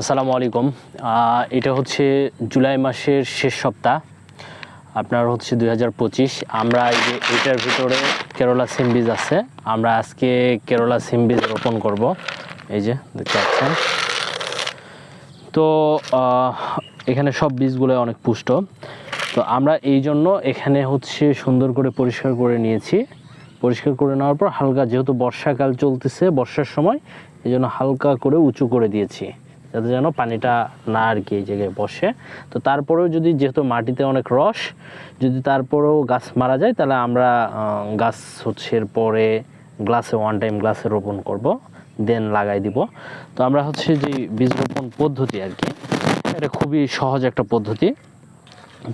আসসালামু আলাইকুম। এটা হচ্ছে জুলাই মাসের শেষ সপ্তাহ, আপনার হচ্ছে দু হাজার পঁচিশ। আমরা এই যে এটার ভিতরে কেরলা সিম বীজ আছে, আমরা আজকে কেরলা সিম বীজ রোপণ করব। এই যে, দেখতে পাচ্ছেন। তো এখানে সব বীজগুলো অনেক পুষ্ট। তো আমরা এই জন্য এখানে হচ্ছে সুন্দর করে পরিষ্কার করে নিয়েছি। পরিষ্কার করে নেওয়ার পর হালকা, যেহেতু বর্ষাকাল চলতেছে বর্ষার সময়, এই জন্য হালকা করে উঁচু করে দিয়েছি। যাতে যেন পানিটা না আর কি এই জায়গায় বসে। তো তারপরেও যদি যেহেতু মাটিতে অনেক রস, যদি তারপরেও গাছ মারা যায়, তাহলে আমরা গাছ হচ্ছে পরে গ্লাসে ওয়ান টাইম গ্লাসে রোপণ করব দেন লাগাই দিব। তো আমরা হচ্ছে যে বীজ রোপণ পদ্ধতি আর কি, এটা খুবই সহজ একটা পদ্ধতি।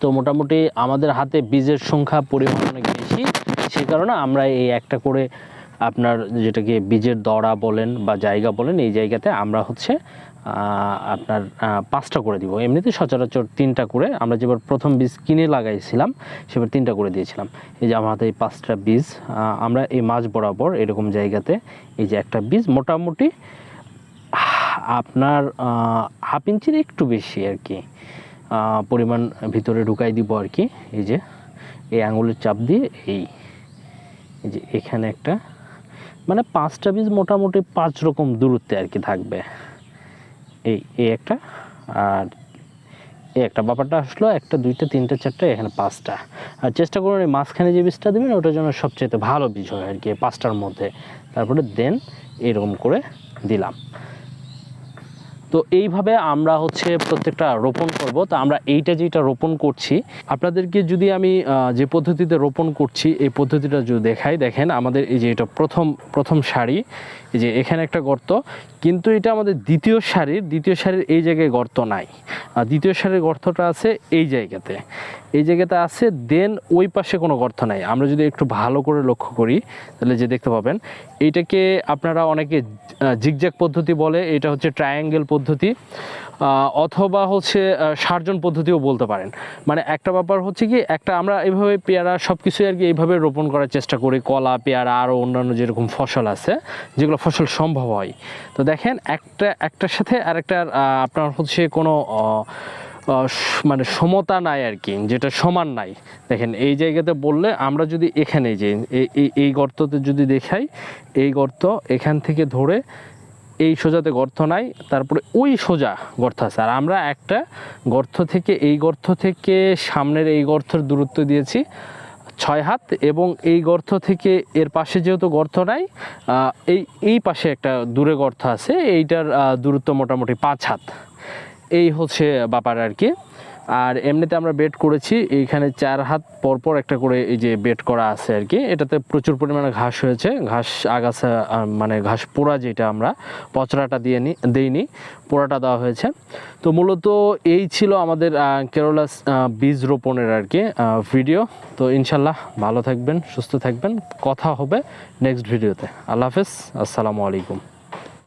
তো মোটামুটি আমাদের হাতে বীজের সংখ্যা পরিমাণ অনেক বেশি সেই কারণে আমরা এই একটা করে আপনার যেটাকে বীজের দড়া বলেন বা জায়গা বলেন, এই জায়গাতে আমরা হচ্ছে আপনার পাঁচটা করে দিব। এমনিতে সচরাচর তিনটা করে, আমরা যেবার প্রথম বীজ কিনে লাগাইছিলাম, সেবার তিনটা করে দিয়েছিলাম। এই যে আমার হাতে এই পাঁচটা বীজ আমরা এই মাঝ বরাবর এরকম জায়গাতে এই যে একটা বীজ মোটামুটি আপনার হাফ ইঞ্চির একটু বেশি আর কি পরিমাণ ভিতরে ঢুকাই দিব আর কি। এই যে, এই আঙুলের চাপ দিয়ে এই যে এখানে একটা মানে পাঁচটা বীজ মোটামুটি পাঁচ রকম দূরত্বে আর কি থাকবে। এই এই একটা আর এই একটা ব্যাপারটা আসলো, একটা, দুইটা, তিনটা, চারটা, এখানে পাঁচটা। আর চেষ্টা করুন এই মাঝখানে যে বীজটা দেবেন, ওটার জন্য সবচেয়ে ভালো বীজ হয় আর কি পাঁচটার মধ্যে। তারপরে দেন এরকম করে দিলাম। তো এইভাবে আমরা হচ্ছে প্রত্যেকটা রোপণ করব। তো আমরা এইটা যেটা রোপণ করছি, আপনাদেরকে যদি আমি যে পদ্ধতিতে রোপণ করছি, এই পদ্ধতিটা যদি দেখাই, দেখেন আমাদের এই যে এটা প্রথম প্রথম শাড়ি এই যে এখানে একটা গর্ত, কিন্তু এটা আমাদের দ্বিতীয় সারির, দ্বিতীয় শাড়ির এই জায়গায় গর্ত নাই। আর দ্বিতীয় শাড়ির গর্তটা আছে এই জায়গাতে। এই জায়গাতে আছে, দেন ওই পাশে কোনো গর্ত নাই। আমরা যদি একটু ভালো করে লক্ষ্য করি, তাহলে যে দেখতে পাবেন এইটাকে আপনারা অনেকে জিগজ্যাগ পদ্ধতি বলে, এটা হচ্ছে ট্রায়াঙ্গেল পদ্ধতি অথবা হচ্ছে সার্জন পদ্ধতিও বলতে পারেন। মানে একটা ব্যাপার হচ্ছে কি, একটা আমরা এইভাবে পেয়ারা সব কিছুই আর কি এইভাবে রোপণ করার চেষ্টা করি, কলা, পেয়ারা আরও অন্যান্য যেরকম ফসল আছে, যেগুলো ফসল সম্ভব হয়। তো দেখেন, একটা, একটার সাথে আরেকটার আপনার হচ্ছে কোনো মানে সমতা নাই আর কি, যেটা সমান নাই। দেখেন, এই জায়গাতে বললে আমরা যদি এখানে যে এই- গর্ততে যদি দেখাই, এই গর্ত এখান থেকে ধরে এই সোজাতে গর্ত নাই, তারপরে ওই সোজা গর্ত আছে। আর আমরা একটা গর্ত থেকে, এই গর্ত থেকে সামনের এই গর্তের দূরত্ব দিয়েছি ছয় হাত, এবং এই গর্ত থেকে এর পাশে যেহেতু গর্ত নাই এই এই পাশে একটা দূরে গর্ত আছে, এইটার দূরত্ব মোটামুটি পাঁচ হাত। এই হচ্ছে ব্যাপার আর কি। আর এমনিতে আমরা বেড করেছি, এইখানে চার হাত পরপর একটা করে এই যে বেড করা আছে আর কি। এটাতে প্রচুর পরিমাণে ঘাস হয়েছে, ঘাস আগাছা মানে ঘাস পোড়া যেটা আমরা পচড়াটা দিয়ে নি, দেইনি, পোড়াটা দেওয়া হয়েছে। তো মূলত এই ছিল আমাদের কেরলা বীজ রোপণের আর কি ভিডিও তো ইনশাল্লাহ ভালো থাকবেন, সুস্থ থাকবেন। কথা হবে নেক্সট ভিডিওতে আল্লাহ হাফেজ, আসসালামু আলাইকুম।